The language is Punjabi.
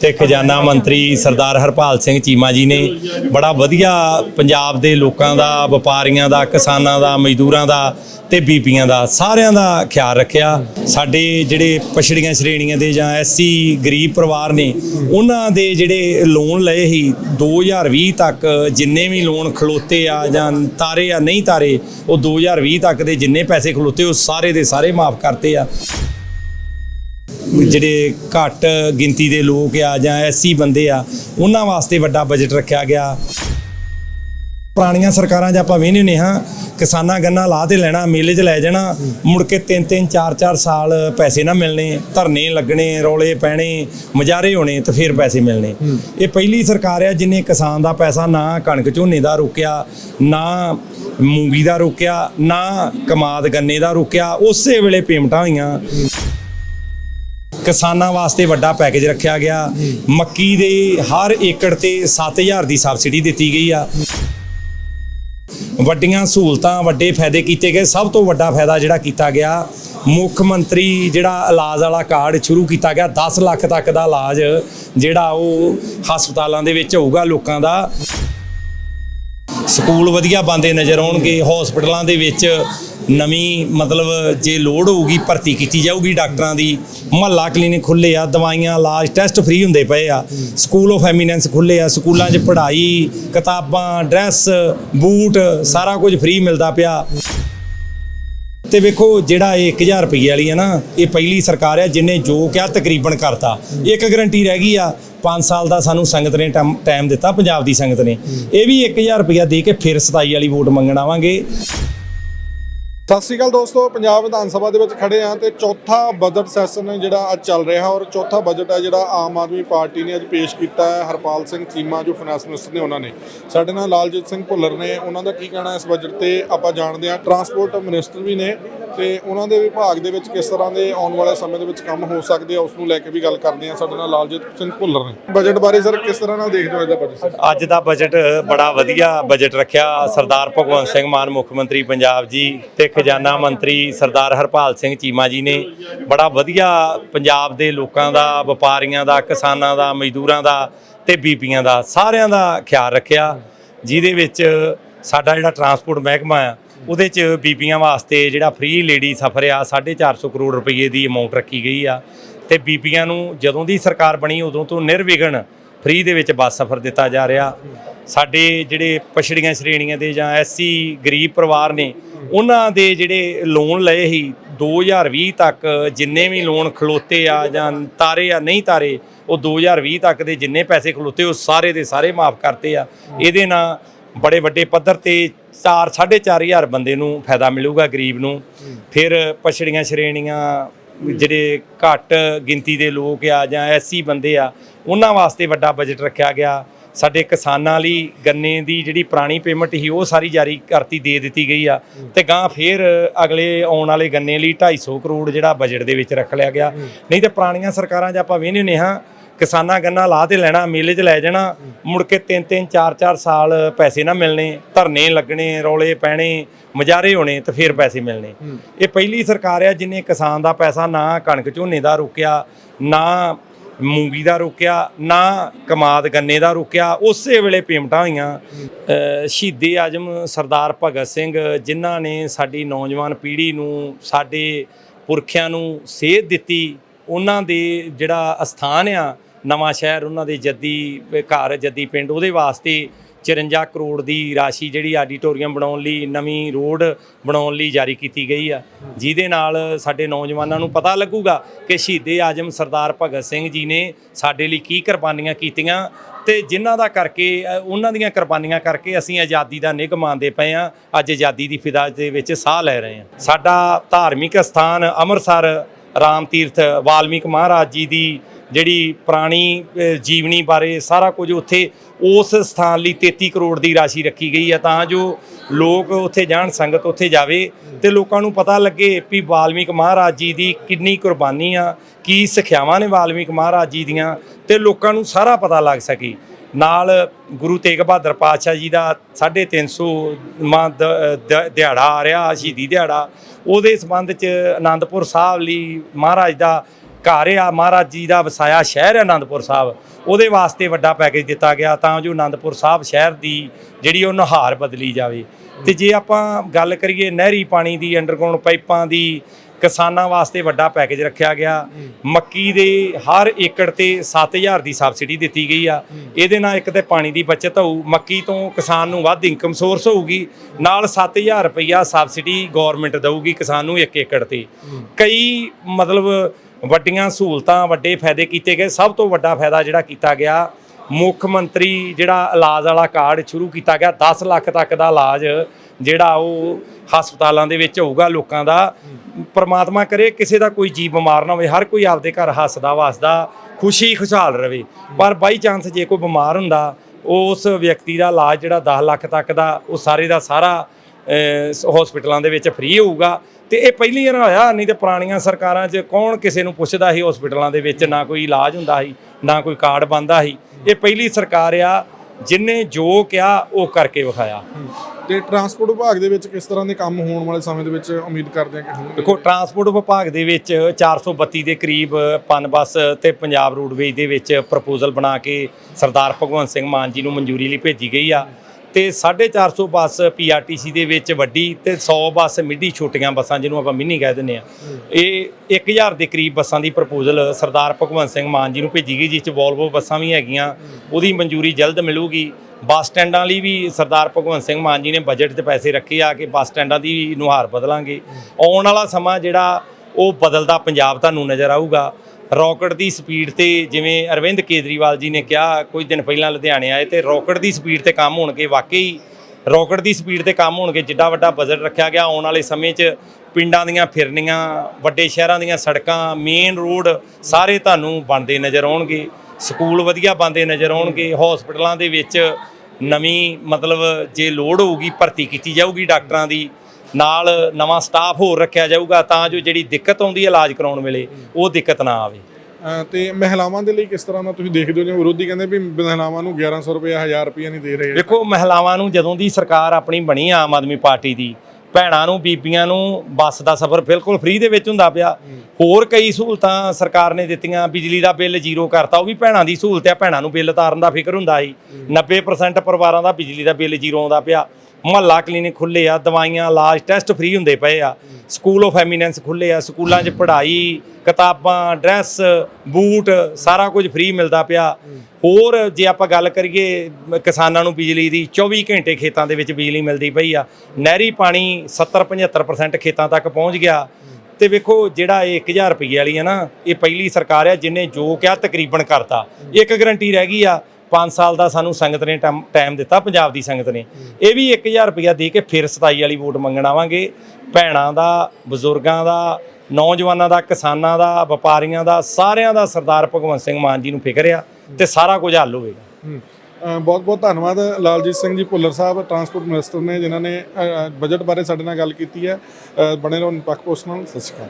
ਤੇ ਖਜ਼ਾਨਾ ਮੰਤਰੀ ਸਰਦਾਰ ਹਰਪਾਲ ਸਿੰਘ ਚੀਮਾ ਜੀ ਨੇ। ਬੜਾ ਵਧੀਆ ਪੰਜਾਬ ਦੇ ਲੋਕਾਂ ਦਾ, ਵਪਾਰੀਆਂ ਦਾ, ਕਿਸਾਨਾਂ ਦਾ, ਮਜ਼ਦੂਰਾਂ ਦਾ ਤੇ ਬੀਪੀਆਂ ਦਾ ਸਾਰਿਆਂ ਦਾ ਖਿਆਲ ਰੱਖਿਆ। ਸਾਡੇ ਜਿਹੜੇ ਪਛੜੀਆਂ ਸ਼੍ਰੇਣੀਆਂ ਦੇ ਜਾਂ ਐਸਸੀ ਗਰੀਬ ਪਰਿਵਾਰ ਨੇ, ਉਹਨਾਂ ਦੇ ਜਿਹੜੇ ਲੋਨ ਲਏ ਸੀ 2020 ਤੱਕ ਜਿੰਨੇ ਵੀ ਲੋਨ ਖਲੋਤੇ ਆ ਜਾਂ ਤਾਰੇ ਆ ਨਹੀਂ ਤਾਰੇ, ਉਹ 2020 ਤੱਕ ਦੇ ਜਿੰਨੇ ਪੈਸੇ ਖਲੋਤੇ, ਉਹ ਸਾਰੇ ਦੇ ਸਾਰੇ ਮਾਫ ਕਰਤੇ ਆ। ਜਿਹੜੇ ਘੱਟ ਗਿਣਤੀ ਦੇ ਲੋਕ ਆ ਜਾਂ ਐਸੀ ਬੰਦੇ ਆ ਉਹਨਾਂ ਵਾਸਤੇ ਵੱਡਾ ਬਜਟ ਰੱਖਿਆ ਗਿਆ। ਪੁਰਾਣੀਆਂ ਸਰਕਾਰਾਂ 'ਚ ਆਪਾਂ ਵੇਖਦੇ ਹੁੰਦੇ ਹਾਂ ਕਿਸਾਨਾਂ ਗੰਨਾ ਲਾ ਤੇ ਲੈਣਾ ਮੇਲੇ 'ਚ ਲੈ ਜਾਣਾ ਮੁੜ ਕੇ 3-3 4-4 ਸਾਲ ਪੈਸੇ ਨਾ ਮਿਲਣੇ ਧਰਨੇ ਲੱਗਣੇ ਰੌਲੇ ਪੈਣੇ ਮਜਾਰੇ ਹੋਣੇ ਤੇ ਫਿਰ ਪੈਸੇ ਮਿਲਣੇ। ਇਹ ਪਹਿਲੀ ਸਰਕਾਰ ਆ ਜਿਨੇ ਕਿਸਾਨ ਦਾ ਪੈਸਾ ਨਾ ਕਣਕ ਝੋਨੇ ਦਾ ਰੋਕਿਆ ਨਾ ਮੂੰਗੀ ਦਾ ਰੋਕਿਆ ਨਾ ਕਮਾਦ ਗੰਨੇ ਦਾ ਰੋਕਿਆ ਉਸੇ ਵੇਲੇ ਪੇਮੈਂਟਾਂ ਹੋਈਆਂ। ਕਿਸਾਨਾਂ ਵਾਸਤੇ ਵੱਡਾ ਪੈਕੇਜ ਰੱਖਿਆ ਗਿਆ। ਮੱਕੀ ਦੇ ਹਰ ਏਕੜ ਤੇ 7000 ਦੀ ਸਬਸਿਡੀ ਦਿੱਤੀ ਗਈ ਆ। ਵੱਡੀਆਂ ਸਹੂਲਤਾਂ ਵੱਡੇ ਫਾਇਦੇ ਕੀਤੇ ਗਏ। ਸਭ ਤੋਂ ਵੱਡਾ ਫਾਇਦਾ ਜਿਹੜਾ ਕੀਤਾ ਗਿਆ ਮੁੱਖ ਮੰਤਰੀ ਜਿਹੜਾ ਇਲਾਜ ਵਾਲਾ ਕਾਰਡ ਸ਼ੁਰੂ ਕੀਤਾ ਗਿਆ। 10 ਲੱਖ ਤੱਕ ਦਾ ਇਲਾਜ ਜਿਹੜਾ ਉਹ ਹਸਪਤਾਲਾਂ ਦੇ ਵਿੱਚ ਹੋਊਗਾ ਲੋਕਾਂ ਦਾ। ਸਕੂਲ ਵਧੀਆ ਬੰਦੇ ਨਜ਼ਰ ਆਉਣਗੇ ਹਸਪਤਾਲਾਂ ਦੇ ਵਿੱਚ ਨਵੀਂ ਮਤਲਬ ਜੇ ਲੋੜ ਹੋਊਗੀ ਭਰਤੀ ਕੀਤੀ ਜਾਊਗੀ ਡਾਕਟਰਾਂ ਦੀ, ਮਹੱਲਾ ਕਲੀਨਿਕ ਖੁੱਲੇ ਆ, ਦਵਾਈਆਂ ਇਲਾਜ ਟੈਸਟ ਫ੍ਰੀ ਹੁੰਦੇ ਪਏ ਆ ਸਕੂਲ ਆਫ ਐਮੀਨੈਂਸ ਖੁੱਲੇ ਆ, ਸਕੂਲਾਂ 'ਚ ਪੜ੍ਹਾਈ, ਕਿਤਾਬਾਂ ਡਰੈਸ ਬੂਟ ਸਾਰਾ ਕੁਝ ਫ੍ਰੀ ਮਿਲਦਾ ਪਿਆ। ਤੇ ਵੇਖੋ ਜਿਹੜਾ ਇਹ 1000 ਰੁਪਏ ਵਾਲੀ ਹੈ ਨਾ, ਇਹ ਪਹਿਲੀ ਸਰਕਾਰ ਹੈ ਜਿਨੇ ਜੋ ਕਿਹਾ ਤਕਰੀਬਨ ਕਰਤਾ, ਇੱਕ ਗਰੰਟੀ ਰਹਿ ਗਈ ਆ 5 ਸਾਲ ਦਾ ਸਾਨੂੰ ਸੰਗਤ ਨੇ ਟਾਈਮ- ਟਾਈਮ ਦਿੱਤਾ, ਪੰਜਾਬ ਦੀ ਸੰਗਤ ਨੇ। ਇਹ ਵੀ 1000 ਰੁਪਇਆ ਦੇ ਕੇ ਫਿਰ 27 ਵਾਲੀ ਵੋਟ ਮੰਗਣ ਆਵਾਂਗੇ। ਸਤਿ ਸ਼੍ਰੀ ਅਕਾਲ ਦੋਸਤੋ, ਪੰਜਾਬ ਵਿਧਾਨ ਸਭਾ ਦੇ ਵਿੱਚ ਖੜੇ ਆ ਤੇ ਚੌਥਾ ਬਜਟ ਸੈਸ਼ਨ ਜਿਹੜਾ ਅੱਜ ਚੱਲ ਰਿਹਾ ਔਰ ਚੌਥਾ ਬਜਟ ਹੈ ਜਿਹੜਾ ਆਮ ਆਦਮੀ ਪਾਰਟੀ ਨੇ ਅੱਜ ਪੇਸ਼ ਕੀਤਾ ਹੈ, ਹਰਪਾਲ ਸਿੰਘ ਚੀਮਾ ਜੋ ਫਾਈਨੈਂਸ ਮਿਨਿਸਟਰ ਨੇ ਉਹਨਾਂ ਨੇ। ਸਾਡੇ ਨਾਲ ਲਾਲਜੀਤ ਸਿੰਘ ਭੁੱਲਰ ਨੇ, ਉਹਨਾਂ ਦਾ ਕੀ ਕਹਿਣਾ ਇਸ ਬਜਟ ਤੇ ਆਪਾਂ ਜਾਣਦੇ ਹਾਂ। ਟਰਾਂਸਪੋਰਟ ਮਿਨਿਸਟਰ ਵੀ ਨੇ ਤੇ ਉਹਨਾਂ ਦੇ ਵਿਭਾਗ ਦੇ ਵਿੱਚ ਕਿਸ ਤਰ੍ਹਾਂ ਦੇ ਆਉਣ ਵਾਲੇ ਸਮੇਂ ਦੇ ਵਿੱਚ ਕੰਮ ਹੋ ਸਕਦੇ ਆ, ਉਸ ਨੂੰ ਲੈ ਕੇ ਵੀ ਗੱਲ ਕਰਦੇ ਆ ਸਾਡੇ ਨਾਲ ਲਾਲਜੀਤ ਸਿੰਘ ਭੁੱਲਰ ਨੇ। ਬਜਟ ਬਾਰੇ ਸਰ ਕਿਸ ਤਰ੍ਹਾਂ ਨਾਲ ਦੇਖਦੇ ਹੋ ਇਹਦਾ ਬਜਟ ਅੱਜ ਦਾ ਬਜਟ ਬੜਾ ਵਧੀਆ ਬਜਟ ਰੱਖਿਆ। ਸਰਦਾਰ ਭਗਵੰਤ ਸਿੰਘ ਮਾਨ, ਮੁੱਖ ਮੰਤਰੀ ਪੰਜਾਬ ਜੀ ਤੇ ਖਜ਼ਾਨਾ ਮੰਤਰੀ ਸਰਦਾਰ ਹਰਪਾਲ ਸਿੰਘ ਚੀਮਾ ਜੀ ਨੇ ਬੜਾ ਵਧੀਆ ਪੰਜਾਬ ਦੇ ਲੋਕਾਂ ਦਾ, ਵਪਾਰੀਆਂ ਦਾ, ਕਿਸਾਨਾਂ ਦਾ, ਮਜ਼ਦੂਰਾਂ ਦਾ ਤੇ ਬੀਬੀਆਂ ਦਾ ਸਾਰਿਆਂ ਦਾ ਖਿਆਲ ਰੱਖਿਆ। ਜਿਹਦੇ ਵਿੱਚ ਸਾਡਾ ਜਿਹੜਾ ਟਰਾਂਸਪੋਰਟ ਮਹਿਕਮਾ ਆ ਉਹਦੇ ਚ ਬੀਬੀਆਂ ਵਾਸਤੇ ਜਿਹੜਾ ਫ੍ਰੀ ਲੇਡੀ ਸਫਰ ਆ 450 ਕਰੋੜ ਰੁਪਏ ਦੀ ਅਮਾਉਂਟ ਰੱਖੀ ਗਈ ਆ। ਤੇ ਬੀਬੀਆਂ ਨੂੰ ਜਦੋਂ ਦੀ ਸਰਕਾਰ ਬਣੀ, ਉਦੋਂ ਤੋਂ ਨਿਰਵਿਘਨ ਫ੍ਰੀ ਦੇ ਵਿੱਚ ਬੱਸ ਸਫ਼ਰ ਦਿੱਤਾ ਜਾ ਰਿਹਾ। ਸਾਡੇ ਜਿਹੜੇ ਪਛੜੀਆਂ ਸ਼੍ਰੇਣੀਆਂ ਦੇ ਜਾਂ ਐਸਸੀ ਗਰੀਬ ਪਰਿਵਾਰ ਨੇ, ਉਹਨਾਂ ਦੇ ਜਿਹੜੇ ਲੋਨ ਲਏ ਸੀ 2020 ਤੱਕ ਜਿੰਨੇ ਵੀ ਲੋਨ ਖਲੋਤੇ ਆ ਜਾਂ ਤਾਰੇ ਆ, ਨਹੀਂ ਤਾਰੇ, ਉਹ 2020 ਤੱਕ ਦੇ ਜਿੰਨੇ ਪੈਸੇ ਖਲੋਤੇ, ਉਹ ਸਾਰੇ ਦੇ ਸਾਰੇ ਮਾਫ ਕਰਤੇ ਆ। ਇਹਦੇ ਨਾਲ ਬੜੇ ਵੱਡੇ ਪੱਧਰ ਤੇ 4 4.5000 ਬੰਦੇ ਨੂੰ ਫਾਇਦਾ ਮਿਲੂਗਾ ਗਰੀਬ ਨੂੰ। ਫਿਰ ਪਛੜੀਆਂ ਸ਼੍ਰੇਣੀਆਂ ਜਿਹੜੇ ਘੱਟ ਗਿਣਤੀ ਦੇ ਲੋਕ ਆ ਜਾਂ ਐਸੀ ਬੰਦੇ ਆ ਉਹਨਾਂ ਵਾਸਤੇ ਵੱਡਾ ਬਜਟ ਰੱਖਿਆ ਗਿਆ। ਸਾਡੇ ਕਿਸਾਨਾਂ ਲਈ ਗੰਨੇ ਦੀ ਜਿਹੜੀ ਪੁਰਾਣੀ ਪੇਮੈਂਟ ਸੀ ਉਹ ਸਾਰੀ ਜਾਰੀ ਕਰਤੀ ਦੇ ਦਿੱਤੀ ਗਈ ਆ। ਤੇ ਗਾਂ ਫੇਰ ਅਗਲੇ ਆਉਣ ਵਾਲੇ ਗੰਨੇ ਲਈ 250 ਕਰੋੜ ਜਿਹੜਾ ਬਜਟ ਦੇ ਵਿੱਚ ਰੱਖ ਲਿਆ ਗਿਆ। ਨਹੀਂ ਤੇ ਪੁਰਾਣੀਆਂ ਸਰਕਾਰਾਂ 'ਚ ਆਪਾਂ ਵੇਖਦੇ ਹੁੰਦੇ ਹਾਂ ਕਿਸਾਨਾਂ ਗੰਨਾ ਲਾ ਤੇ ਲੈਣਾ ਮੇਲੇ 'ਚ ਲੈ ਜਾਣਾ। ਮੁੜ ਕੇ 3-3 4-4 ਸਾਲ ਪੈਸੇ ਨਾ ਮਿਲਣੇ ਧਰਨੇ ਲੱਗਣੇ ਰੌਲੇ ਪੈਣੇ ਮਜਾਰੇ ਹੋਣੇ ਤੇ ਫਿਰ ਪੈਸੇ ਮਿਲਣੇ। ਇਹ ਪਹਿਲੀ ਸਰਕਾਰ ਆ ਜਿਨੇ ਕਿਸਾਨ ਦਾ ਪੈਸਾ ਨਾ ਕਣਕ ਝੋਨੇ ਦਾ ਰੋਕਿਆ ਨਾ ਮੂੰਗੀ ਦਾ ਰੋਕਿਆ ਨਾ ਕਮਾਦ ਗੰਨੇ ਦਾ ਰੋਕਿਆ ਉਸੇ ਵੇਲੇ ਪੇਮੈਂਟਾਂ ਹੋਈਆਂ। ਸ਼ਹੀਦੇ ਆਜਮ ਸਰਦਾਰ ਭਗਤ ਸਿੰਘ ਜਿਨ੍ਹਾਂ ਨੇ ਸਾਡੀ ਨੌਜਵਾਨ ਪੀੜ੍ਹੀ ਨੂੰ ਸਾਡੇ ਪੁਰਖਿਆਂ ਨੂੰ ਸੇਧ ਦਿੱਤੀ ਉਹਨਾਂ ਦੇ ਜਿਹੜਾ ਅਸਥਾਨ ਆ, ਨਵਾਂ ਸ਼ਹਿਰ, ਉਹਨਾਂ ਦੇ ਜੱਦੀ ਘਰ, ਜੱਦੀ ਪਿੰਡ, ਉਹਦੇ ਵਾਸਤੇ 54 ਕਰੋੜ ਦੀ ਰਾਸ਼ੀ ਜਿਹੜੀ ਆਡੀਟੋਰੀਅਮ ਬਣਾਉਣ ਲਈ, ਨਵੀਂ ਰੋਡ ਬਣਾਉਣ ਲਈ ਜਾਰੀ ਕੀਤੀ ਗਈ ਆ। ਜਿਹਦੇ ਨਾਲ ਸਾਡੇ ਨੌਜਵਾਨਾਂ ਨੂੰ ਪਤਾ ਲੱਗੂਗਾ ਕਿ ਸ਼ਹੀਦੇ ਆਜਮ ਸਰਦਾਰ ਭਗਤ ਸਿੰਘ ਜੀ ਨੇ ਸਾਡੇ ਲਈ ਕੀ ਕੁਰਬਾਨੀਆਂ ਕੀਤੀਆਂ ਤੇ ਜਿਨ੍ਹਾਂ ਦਾ ਕਰਕੇ ਉਹਨਾਂ ਦੀਆਂ ਕੁਰਬਾਨੀਆਂ ਕਰਕੇ ਅਸੀਂ ਆਜ਼ਾਦੀ ਦਾ ਨਿੱਘ ਮਾਣਦੇ ਪਏ ਆ। ਅੱਜ ਆਜ਼ਾਦੀ ਦੀ ਫਿਦਾ ਦੇ ਵਿੱਚ ਸਾਹ ਲੈ ਰਹੇ ਆ। ਸਾਡਾ ਧਾਰਮਿਕ ਸਥਾਨ ਅੰਮ੍ਰਿਤਸਰ ਰਾਮ ਤੀਰਥ ਵਾਲਮੀਕ ਮਹਾਰਾਜ ਜੀ ਦੀ ਜਿਹੜੀ ਪੁਰਾਣੀ ਜੀਵਨੀ ਬਾਰੇ ਸਾਰਾ ਕੁਝ ਉੱਥੇ ਉਸ ਸਥਾਨ ਲਈ 33 ਕਰੋੜ ਦੀ ਰਾਸ਼ੀ ਰੱਖੀ ਗਈ ਹੈ। ਤਾਂ ਜੋ ਲੋਕ ਉੱਥੇ ਜਾਣ, ਸੰਗਤ ਉੱਥੇ ਜਾਵੇ ਤੇ ਲੋਕਾਂ ਨੂੰ ਪਤਾ ਲੱਗੇ ਵੀ ਵਾਲਮੀਕ ਮਹਾਰਾਜ ਜੀ ਦੀ ਕਿੰਨੀ ਕੁਰਬਾਨੀ ਆ, ਕੀ ਸਿੱਖਿਆਵਾਂ ਨੇ ਵਾਲਮੀਕ ਮਹਾਰਾਜ ਜੀ ਦੀਆਂ ਤੇ ਲੋਕਾਂ ਨੂੰ ਸਾਰਾ ਪਤਾ ਲੱਗ ਸਕੀ। ਨਾਲ ਗੁਰੂ ਤੇਗ ਬਹਾਦਰ ਪਾਤਸ਼ਾਹ ਜੀ ਦਾ 350 ਮਾਂ ਦ- ਦਿਹਾੜਾ ਆ ਰਿਹਾ, ਸ਼ਹੀਦੀ ਦਿਹਾੜਾ। ਉਹਦੇ ਸੰਬੰਧ ਚ ਆਨੰਦਪੁਰ ਸਾਹਿਬ ਲਈ ਮਹਾਰਾਜ ਦਾ ਘਰ ਆ। ਮਹਾਰਾਜ ਜੀ ਦਾ ਵਸਾਇਆ ਸ਼ਹਿਰ ਹੈ ਆਨੰਦਪੁਰ ਸਾਹਿਬ। ਉਹਦੇ ਵਾਸਤੇ ਵੱਡਾ ਪੈਕੇਜ ਦਿੱਤਾ ਗਿਆ ਤਾਂ ਜੋ ਆਨੰਦਪੁਰ ਸਾਹਿਬ ਸ਼ਹਿਰ ਦੀ ਜਿਹੜੀ ਉਹ ਨੁਹਾਰ ਬਦਲੀ ਜਾਵੇ। ਤੇ ਜੇ ਆਪਾਂ ਗੱਲ ਕਰੀਏ ਨਹਿਰੀ ਪਾਣੀ ਦੀ ਅੰਡਰਗਰਾਉਂਡ ਪਾਈਪਾਂ ਦੀ ਕਿਸਾਨਾਂ ਵਾਸਤੇ ਵੱਡਾ ਪੈਕੇਜ ਰੱਖਿਆ ਗਿਆ। ਮੱਕੀ ਦੇ ਹਰ ਏਕੜ ਤੇ 7000 ਦੀ ਸਬਸਿਡੀ ਦਿੱਤੀ ਗਈ ਆ। ਇਹਦੇ ਨਾਲ ਇੱਕ ਤੇ ਪਾਣੀ ਦੀ ਬਚਤ ਹੋਊ, ਮੱਕੀ ਤੋਂ ਕਿਸਾਨ ਨੂੰ ਵੱਧ ਇਨਕਮ ਸੋਰਸ ਹੋਊਗੀ। ਨਾਲ 7000 ਰੁਪਈਆ ਸਬਸਿਡੀ ਗਵਰਨਮੈਂਟ ਦੇਊਗੀ ਕਿਸਾਨ ਨੂੰ ਇੱਕ ਏਕੜ ਤੇ। ਕਈ ਮਤਲਬ ਵੱਡੀਆਂ ਸਹੂਲਤਾਂ, ਵੱਡੇ ਫਾਇਦੇ ਕੀਤੇ ਗਏ। ਸਭ ਤੋਂ ਵੱਡਾ ਫਾਇਦਾ ਜਿਹੜਾ ਕੀਤਾ ਗਿਆ, ਮੁੱਖ ਮੰਤਰੀ ਜਿਹੜਾ ਇਲਾਜ ਵਾਲਾ ਕਾਰਡ ਸ਼ੁਰੂ ਕੀਤਾ ਗਿਆ 10 ਲੱਖ ਤੱਕ ਦਾ ਇਲਾਜ ਜਿਹੜਾ ਉਹ ਹਸਪਤਾਲਾਂ ਦੇ ਵਿੱਚ ਹੋਊਗਾ ਲੋਕਾਂ ਦਾ, ਪਰਮਾਤਮਾ ਕਰੇ ਕਿਸੇ ਦਾ ਕੋਈ ਜੀ ਬਿਮਾਰ ਨਾ ਹੋਵੇ, ਹਰ ਕੋਈ ਆਪਦੇ ਘਰ ਹੱਸਦਾ, ਵਸਦਾ, ਖੁਸ਼ੀ ਖੁਸ਼ਹਾਲ ਰਵੇ। ਪਰ ਬਾਈ ਚਾਂਸ ਜੇ ਕੋਈ ਬਿਮਾਰ ਹੁੰਦਾ, ਉਸ ਵਿਅਕਤੀ ਦਾ ਇਲਾਜ ਜਿਹੜਾ 10 ਲੱਖ ਤੱਕ ਦਾ, ਉਹ ਸਾਰੇ ਦਾ ਸਾਰਾ ਹਸਪੀਟਲਾਂ ਦੇ ਵਿੱਚ ਫ੍ਰੀ ਹੋਊਗਾ। ਤੇ ਇਹ ਪਹਿਲੀ ਵਾਰ ਹੋਇਆ, ਨਹੀਂ ਤੇ ਪੁਰਾਣੀਆਂ ਸਰਕਾਰਾਂ 'ਚ ਕੌਣ ਕਿਸੇ ਨੂੰ ਪੁੱਛਦਾ ਸੀ ਹਸਪੀਟਲਾਂ ਦੇ ਵਿੱਚ ਨਾ ਕੋਈ ਇਲਾਜ ਹੁੰਦਾ ਸੀ, ਨਾ ਕੋਈ ਕਾਰਡ ਬਣਦਾ ਸੀ। ਇਹ ਪਹਿਲੀ ਸਰਕਾਰ ਆ, ਜਿਨੇ ਜੋ ਕਿਹਾ, ਉਹ ਕਰਕੇ ਵਿਖਾਇਆ। ਤੇ ਟਰਾਂਸਪੋਰਟ ਵਿਭਾਗ ਦੇ ਵਿੱਚ ਕਿਸ ਤਰ੍ਹਾਂ ਦੇ ਕੰਮ ਹੋਣ ਵਾਲੇ ਸਮੇਂ ਦੇ ਵਿੱਚ ਉਮੀਦ ਕਰਦੇ ਆ ਕਿ ਹੋਣਗੇ? ਦੇਖੋ, ਟਰਾਂਸਪੋਰਟ ਵਿਭਾਗ ਦੇ ਵਿੱਚ 432 ਦੇ ਕਰੀਬ ਪਨ ਬੱਸ ਤੇ ਪੰਜਾਬ ਰੋਡਵੇਜ ਦੇ ਵਿੱਚ ਪ੍ਰਪੋਜ਼ਲ ਬਣਾ ਕੇ ਸਰਦਾਰ ਭਗਵੰਤ ਸਿੰਘ ਮਾਨ ਜੀ ਨੂੰ ਮਨਜ਼ੂਰੀ ਲਈ ਭੇਜੀ ਗਈ ਆ। ਤੇ 450 ਬੱਸ ਪੀਆਰਟੀਸੀ ਦੇ ਵਿੱਚ ਵੱਡੀ ਤੇ 100 ਬੱਸ ਮਿੱਡੀ ਛੋਟੀਆਂ ਬੱਸਾਂ ਜਿਹਨੂੰ ਆਪਾਂ ਮਿੰਨੀ ਕਹਿ ਦਿੰਦੇ ਆ ਇਹ 1000 ਦੇ ਕਰੀਬ ਬੱਸਾਂ ਦੀ ਪ੍ਰਪੋਜ਼ਲ ਸਰਦਾਰ ਭਗਵੰਤ ਸਿੰਘ ਮਾਨ ਜੀ ਨੂੰ ਭੇਜੀ ਗਈ ਜਿਸ ਚ ਵੋਲਵੋ ਬੱਸਾਂ ਵੀ ਹੈਗੀਆਂ। ਉਹਦੀ ਮਨਜ਼ੂਰੀ ਜਲਦ ਮਿਲੂਗੀ। ਬੱਸ ਸਟੈਂਡਾਂ ਲਈ ਵੀ ਸਰਦਾਰ ਭਗਵੰਤ ਸਿੰਘ ਮਾਨ ਜੀ ਨੇ ਬਜਟ 'ਚ ਪੈਸੇ ਰੱਖੇ ਆ ਕਿ ਬੱਸ ਸਟੈਂਡਾਂ ਦੀ ਨੁਹਾਰ ਬਦਲਾਂਗੇ। ਆਉਣ ਵਾਲਾ ਸਮਾਂ ਜਿਹੜਾ ਉਹ ਬਦਲਦਾ ਪੰਜਾਬ ਤੁਹਾਨੂੰ ਨਜ਼ਰ ਆਊਗਾ। ਰੌਕਟ ਦੀ ਸਪੀਡ ਤੇ ਜਿਵੇਂ ਅਰਵਿੰਦ ਕੇਜਰੀਵਾਲ ਜੀ ਨੇ ਕਿਹਾ, ਕੁਝ ਦਿਨ ਪਹਿਲਾਂ ਲੁਧਿਆਣੇ ਆਏ ਤੇ ਰੌਕਟ ਦੀ ਸਪੀਡ ਤੇ ਕੰਮ ਹੋਣਗੇ, ਵਾਕਈ ਰੌਕਟ ਦੀ ਸਪੀਡ ਤੇ ਕੰਮ ਹੋਣਗੇ, ਜਿੱਡਾ ਵੱਡਾ ਬਜਟ ਰੱਖਿਆ ਗਿਆ, ਆਉਣ ਵਾਲੇ ਸਮੇਂ 'ਚ ਪਿੰਡਾਂ ਦੀਆਂ ਫਿਰਨੀਆਂ, ਵੱਡੇ ਸ਼ਹਿਰਾਂ ਦੀਆਂ ਸੜਕਾਂ ਮੇਨ ਰੋਡ ਸਾਰੇ ਤੁਹਾਨੂੰ ਬਣਦੇ ਨਜ਼ਰ ਆਉਣਗੇ, ਸਕੂਲ ਵਧੀਆ ਬਣਦੇ ਨਜ਼ਰ ਆਉਣਗੇ ਹਸਪੀਟਲਾਂ ਦੇ ਵਿੱਚ ਨਵੀਂ ਮਤਲਬ ਜੇ ਲੋੜ ਹੋਊਗੀ, ਭਰਤੀ ਕੀਤੀ ਜਾਊਗੀ ਡਾਕਟਰਾਂ ਦੀ ਨਾਲ ਨਵਾਂ ਸਟਾਫ ਹੋਰ ਰੱਖਿਆ ਜਾਊਗਾ ਤਾਂ ਜੋ ਜਿਹੜੀ ਦਿੱਕਤ ਆਉਂਦੀ ਹੈ ਇਲਾਜ ਕਰਾਉਣ ਵੇਲੇ ਉਹ ਦਿੱਕਤ ਨਾ ਆਵੇ। ਤੇ ਮਹਿਲਾਵਾਂ ਦੇ ਲਈ ਕਿਸ ਤਰ੍ਹਾਂ ਦਾ ਤੁਸੀਂ ਦੇਖਦੇ ਹੋ? ਜਿਵੇਂ ਵਿਰੋਧੀ ਕਹਿੰਦੇ ਵੀ ਮਹਿਲਾਵਾਂ ਨੂੰ 1100 ਰੁਪਏ 1000 ਰੁਪਏ ਨਹੀਂ ਦੇ ਰਹੇ। ਵੇਖੋ ਮਹਿਲਾਵਾਂ ਨੂੰ ਜਦੋਂ ਦੀ ਸਰਕਾਰ ਆਪਣੀ ਬਣੀ ਆ ਆਮ ਆਦਮੀ ਪਾਰਟੀ ਦੀ ਭੈਣਾਂ ਨੂੰ ਬੀਬੀਆਂ ਨੂੰ ਬੱਸ ਦਾ ਸਫ਼ਰ ਬਿਲਕੁਲ ਫ੍ਰੀ ਦੇ ਵਿੱਚ ਹੁੰਦਾ ਪਿਆ। ਹੋਰ ਕਈ ਸਹੂਲਤਾਂ ਸਰਕਾਰ ਨੇ ਦਿੱਤੀਆਂ ਬਿਜਲੀ ਦਾ ਬਿੱਲ ਜ਼ੀਰੋ ਕਰਤਾ ਉਹ ਵੀ ਭੈਣਾਂ ਦੀ ਸਹੂਲਤ ਆ ਭੈਣਾਂ ਨੂੰ ਬਿੱਲ ਤਾਰਨ ਦਾ ਫਿਕਰ ਹੁੰਦਾ ਸੀ। 90% ਪਰਿਵਾਰਾਂ ਦਾ ਬਿਜਲੀ ਦਾ ਬਿੱਲ ਜ਼ੀਰੋ ਆਉਂਦਾ ਪਿਆ। ਮੁਹੱਲਾ ਕਲੀਨਿਕ ਖੁੱਲੇ ਆ, ਦਵਾਈਆਂ, ਇਲਾਜ ਟੈਸਟ ਫ੍ਰੀ ਹੁੰਦੇ ਪਏ ਆ। ਸਕੂਲ ਆਫ ਐਮੀਨੈਂਸ ਖੁੱਲੇ ਆ, ਸਕੂਲਾਂ 'ਚ ਪੜ੍ਹਾਈ, ਕਿਤਾਬਾਂ ਡਰੈਸ ਬੂਟ, ਸਾਰਾ ਕੁਝ ਫ੍ਰੀ ਮਿਲਦਾ ਪਿਆ। ਹੋਰ ਜੇ ਆਪਾਂ ਗੱਲ ਕਰੀਏ, ਕਿਸਾਨਾਂ ਨੂੰ ਬਿਜਲੀ ਦੀ 24 ਘੰਟੇ ਖੇਤਾਂ ਦੇ ਵਿੱਚ ਬਿਜਲੀ ਮਿਲਦੀ ਪਈ ਆ। ਨਹਿਰੀ ਪਾਣੀ 70 75% ਖੇਤਾਂ ਤੱਕ ਪਹੁੰਚ ਗਿਆ। ਤੇ ਵੇਖੋ ਜਿਹੜਾ ਇਹ 1000 ਰੁਪਏ ਵਾਲੀ ਹੈ ਨਾ, ਇਹ ਪਹਿਲੀ ਸਰਕਾਰ ਹੈ ਜਿਨੇ ਜੋ ਕਿਹਾ ਤਕਰੀਬਨ ਕਰਤਾ। ਇੱਕ ਗਰੰਟੀ ਰਹਿ ਗਈ ਆ 5 ਸਾਲ ਦਾ ਸਾਨੂੰ ਸੰਗਤ ਨੇ ਟਾਈਮ- ਟਾਈਮ ਦਿੱਤਾ, ਪੰਜਾਬ ਦੀ ਸੰਗਤ ਨੇ। ਇਹ ਵੀ 1000 ਰੁਪਇਆ ਦੇ ਕੇ ਫਿਰ 27 ਵਾਲੀ ਵੋਟ ਮੰਗਣ ਆਵਾਂਗੇ। ਭੈਣਾਂ ਦਾ, ਬਜ਼ੁਰਗਾਂ ਦਾ, ਨੌਜਵਾਨਾਂ ਦਾ, ਕਿਸਾਨਾਂ ਦਾ, ਵਪਾਰੀਆਂ ਦਾ, ਸਾਰਿਆਂ ਦਾ ਸਰਦਾਰ ਭਗਵੰਤ ਸਿੰਘ ਮਾਨ ਜੀ ਨੂੰ ਫਿਕਰ ਆ ਤੇ ਸਾਰਾ ਕੁਝ ਹੱਲ ਹੋਵੇਗਾ। ਬਹੁਤ ਬਹੁਤ ਧੰਨਵਾਦ ਲਾਲਜੀਤ ਸਿੰਘ ਜੀ, ਭੁੱਲਰ ਸਾਹਿਬ, ਟਰਾਂਸਪੋਰਟ ਮਿਨਿਸਟਰ ਨੇ ਜਿਨ੍ਹਾਂ ਨੇ ਬਜਟ ਬਾਰੇ ਸਾਡੇ ਨਾਲ ਗੱਲ ਕੀਤੀ ਹੈ। ਬਣੇ ਰਹੋ ਨਿਪੱਖ ਪੋਸਟ ਨਾਲ। ਸਤਿ ਸ਼੍ਰੀ ਅਕਾਲ।